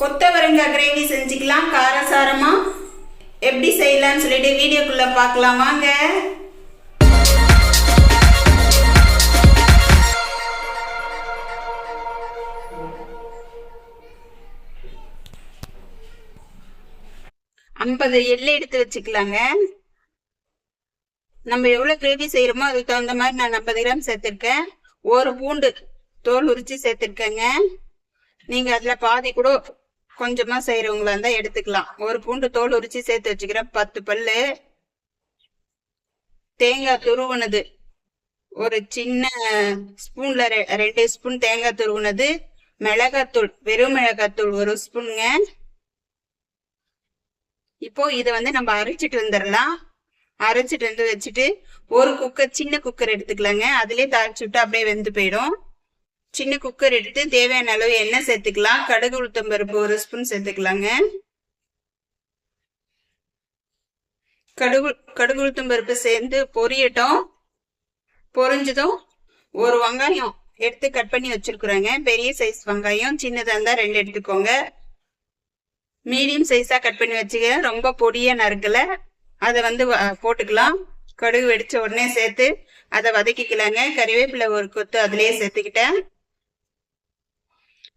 கொத்தவரங்காய் கிரேவி செஞ்சுக்கலாம் காரசாரமா. எப்படி செய்யலாம்னு சொல்லிட்டு வீடியோக்குள்ள பார்க்கலாம் வாங்க. ஐம்பது எள்ளு எடுத்து வச்சுக்கலாங்க. நம்ம எவ்வளோ கிரேவி செய்கிறோமோ அதுக்கு தகுந்த மாதிரி நான் ஐம்பது கிராம் சேர்த்துருக்கேன். ஒரு பூண்டு தோல் உரித்து சேர்த்துருக்கேங்க. நீங்கள் அதில் பாதி கூட கொஞ்சமாக செய்கிறவங்களா இருந்தால் எடுத்துக்கலாம். ஒரு பூண்டு தோல் உரிச்சு சேர்த்து வச்சுக்கிறேன். பத்து பல்லு. தேங்காய் துருவுனது. ஒரு சின்ன ஸ்பூன்ல ரெ- ரெண்டு ஸ்பூன் தேங்காய் துருவுனது. மிளகாத்தூள் வெறும் மிளகாத்தூள் ஒரு ஸ்பூனுங்க. இப்போ இதை வந்து நம்ம அரைச்சிட்டு வந்துடலாம். அரைச்சிட்டு வந்து வச்சுட்டு ஒரு குக்கர் சின்ன குக்கர் எடுத்துக்கலாங்க. அதுலேயே தாளிச்சு விட்டு அப்படியே வெந்து போயிடும். சின்ன குக்கர் எடுத்து தேவையான அளவு எண்ணெய் சேர்த்துக்கலாம். கடுகு உளுத்தம் பருப்பு ஒரு ஸ்பூன் சேர்த்துக்கலாங்க. கடுகு கடுகு உளுத்தம் பருப்பு சேர்ந்து பொரியட்டும். பொரிஞ்சதும் ஒரு வெங்காயம் எடுத்து கட் பண்ணி வச்சிருக்குறாங்க. பெரிய சைஸ் வெங்காயம் சின்னதாக இருந்தால் ரெண்டு எடுத்துக்கோங்க. மீடியம் சைஸாக கட் பண்ணி வச்சுக்க. ரொம்ப பொடியாக நறுக்கலை. அதை வந்து போட்டுக்கலாம். கடுகு வெடிச்ச உடனே சேர்த்து அதை வதக்கிக்கலாங்க. கறிவேப்பிலை ஒரு கொத்து அதுலயே சேர்த்துக்கிட்டேன்.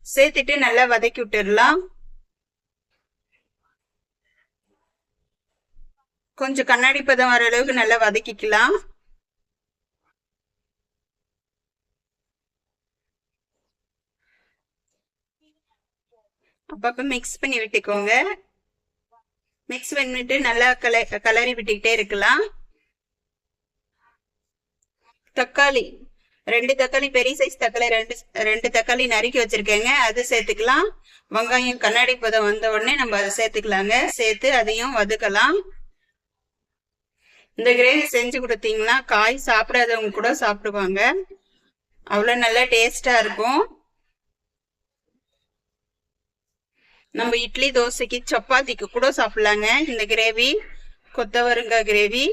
சேர்த்துட்டு நல்லா வதக்கி விட்டுடலாம். கொஞ்சம் கண்ணாடி பதம் வர அளவுக்கு நல்லா வதக்கிக்கலாம். அப்பப்ப மிக்ஸ் பண்ணி விட்டுக்கோங்க. மிக்ஸ் பண்ணிட்டு நல்லா கல கலரி விட்டுக்கிட்டே இருக்கலாம். தக்காளி. ரெண்டு தக்காளி பெரிய சைஸ் தக்காளி ரெண்டு ரெண்டு தக்காளி நறுக்கி வச்சிருக்கேங்க. அது சேர்த்துக்கலாம். வெங்காயம் கண்ணாடி பதம் வந்த உடனே நம்ம அதை சேர்த்துக்கலாங்க. சேர்த்து அதையும் வதக்கலாம். இந்த கிரேவி செஞ்சு கொடுத்தீங்கன்னா காய் சாப்பிடாதவங்க கூட சாப்பிடுவாங்க. அவ்வளோ நல்லா டேஸ்டா இருக்கும். நம்ம இட்லி தோசைக்கு சப்பாத்திக்கு கூட சாப்பிடலாங்க. இந்த கிரேவி கொத்தவரங்காய் கிரேவி.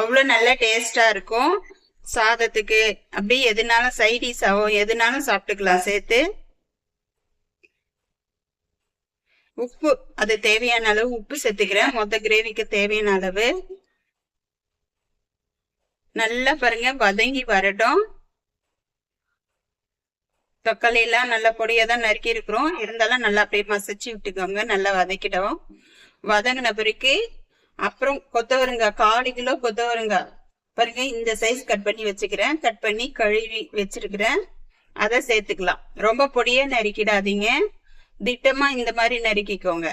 அவ்வளோ நல்ல டேஸ்டாக இருக்கும். சாதத்துக்கு அப்படியே எதுனாலும் சைடிஷாவோ ஆகும் எதுனாலும் சாப்பிட்டுக்கலாம். சேர்த்து உப்பு அது தேவையான அளவு உப்பு சேர்த்துக்கிறேன். மொத்த கிரேவிக்கு தேவையான அளவு. நல்லா பாருங்க வதங்கி வரட்டும். தக்காளி எல்லாம் நல்லா பொடியா தான் நறுக்கி இருக்கிறோம். இருந்தாலும் நல்லா அப்படியே மசிச்சு விட்டுக்கோங்க. நல்லா வதக்கிட்டோம். வதங்கின பிறகு அப்புறம் கொத்தவரங்காய் கால் கிலோ கொத்தவரங்காய். பாருங்க இந்த சைஸ் கட் பண்ணி வச்சுக்கிறேன். கட் பண்ணி கழுவி வச்சிருக்கிறேன். அதை சேர்த்துக்கலாம். ரொம்ப பொடியே நறுக்கிடாதீங்க. திட்டமா இந்த மாதிரி நறுக்கிக்கோங்க.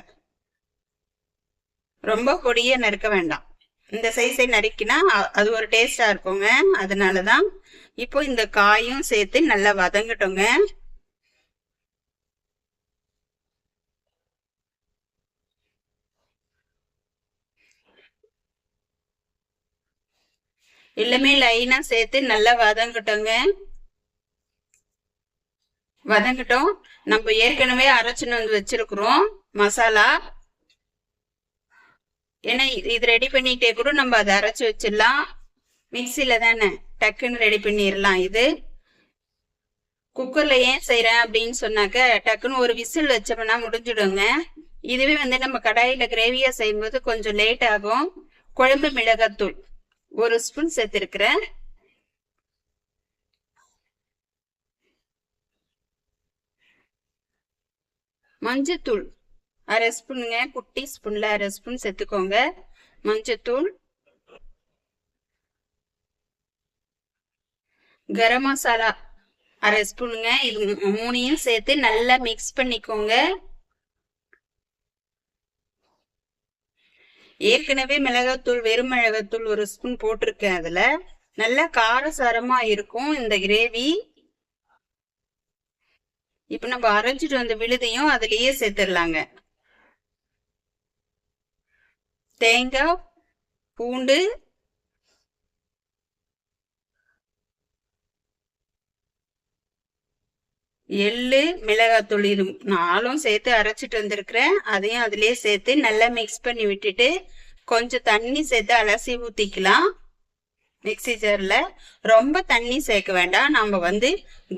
ரொம்ப பொடியே நறுக்க வேண்டாம். இந்த சைஸை நறுக்கினா அது ஒரு டேஸ்டா இருக்குங்க. அதனாலதான் இப்போ இந்த காயும் சேர்த்து நல்லா வதங்கட்டோங்க. எல்லாமே லைனா சேர்த்து நல்லா வதங்கட்டோங்க. வதங்கட்டும். நம்ம ஏற்கனவே அரைச்சுன்னு வந்து வச்சிருக்கிறோம் மசாலா. ஏன்னா இது- இது ரெடி பண்ணிட்டே கூட நம்ம அதை அரைச்சி வச்சிடலாம். மிக்சியில தானே. டக்குன்னு ரெடி பண்ணிடலாம் இது. குக்கர்ல ஏன் செய்கிறேன் அப்படின்னு சொன்னாக்க டக்குன்னு ஒரு விசில் வச்சோம்னா முடிஞ்சிடுங்க. இதுவே வந்து நம்ம கடாயில கிரேவியா செய்யும்போது கொஞ்சம் லேட் ஆகும். குழம்பு மிளகாத்தூள். ஒரு ஸ்பூன் சேர்த்திருக்கிறேன். மஞ்சத்தூள் அரை ஸ்பூனுங்க குட்டி ஸ்பூன்ல அரை ஸ்பூன் சேர்த்துக்கோங்க. மஞ்சத்தூள் கரம் மசாலா அரை ஸ்பூனுங்க இது மூணையும் சேர்த்து நல்லா மிக்ஸ் பண்ணிக்கோங்க. ஏற்கனவே மிளகாத்தூள் வெறும் மிளகாத்தூள் ஒரு ஸ்பூன் போட்டிருக்கேன் அதுல. நல்லா காரசாரமா இருக்கும் இந்த கிரேவி இப்ப நம்ம அரைஞ்சிட்டு வந்த விழுதையும் அதுலயே சேர்த்துடலாங்க. தேங்காய் பூண்டு எள்ளு மிளகாத்தூள் இது நாலும் சேர்த்து அரைச்சிட்டு வந்திருக்கிறேன். அதையும் அதிலே சேர்த்து நல்லா மிக்ஸ் பண்ணி விட்டுட்டு கொஞ்சம் தண்ணி சேர்த்து அலசி ஊற்றிக்கலாம் மிக்ஸி ஜாரில். ரொம்ப தண்ணி சேர்க்க வேண்டாம். நம்ம வந்து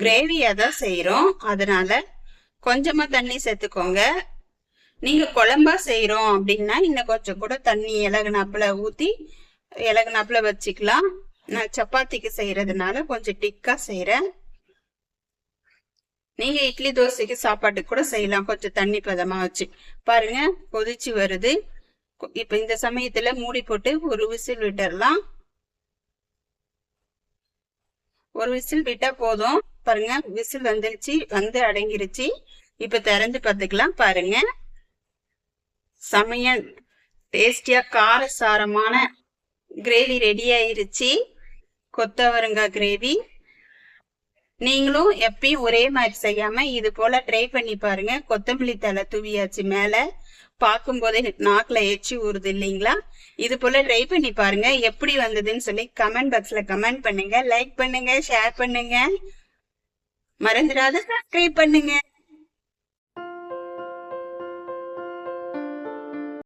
கிரேவியாக தான் செய்கிறோம் அதனால் கொஞ்சமாக தண்ணி சேர்த்துக்கோங்க. நீங்கள் குழம்பா செய்கிறோம் அப்படின்னா இன்னும் கொஞ்சம் கூட தண்ணி இலகுனாப்பில் ஊற்றி இலகுனாப்பில் வச்சுக்கலாம். நான் சப்பாத்திக்கு செய்கிறதுனால கொஞ்சம் டிக்காக செய்கிறேன் நீங்க இட்லி தோசைக்கு சாப்பாட்டுக்கு கூட செய்யலாம். கொஞ்சம் தண்ணி பதமா வச்சு. பாருங்க கொதிச்சு வருது. இப்ப இந்த சமயத்துல மூடி போட்டு ஒரு விசில் விட்டுறலாம். ஒரு விசில் விட்டா போதும். பாருங்க விசில் வந்துருச்சு வந்து அடங்கிருச்சு. இப்ப திறந்து பார்த்துக்கலாம். பாருங்க. செமையா டேஸ்டியா காரசாரமான கிரேவி ரெடி ஆயிருச்சு. கொத்தவரங்காய் கிரேவி. நீங்களும் எப்பயும் ஒரே மாதிரி செய்யாம இது போல ட்ரை பண்ணி பாருங்க. கொத்தமல்லி தலை தூவியாச்சு மேல. பார்க்கும்போதே நாக்கில் நாக்குல எச்சி ஊறுது இல்லைங்களா? இது போல ட்ரை பண்ணி பாருங்க. எப்படி வந்ததுன்னு சொல்லி கமெண்ட் பாக்ஸ்ல கமெண்ட் பண்ணுங்க. லைக் பண்ணுங்க ஷேர் பண்ணுங்க. மறந்துடாத சப்ஸ்கிரைப் பண்ணுங்க.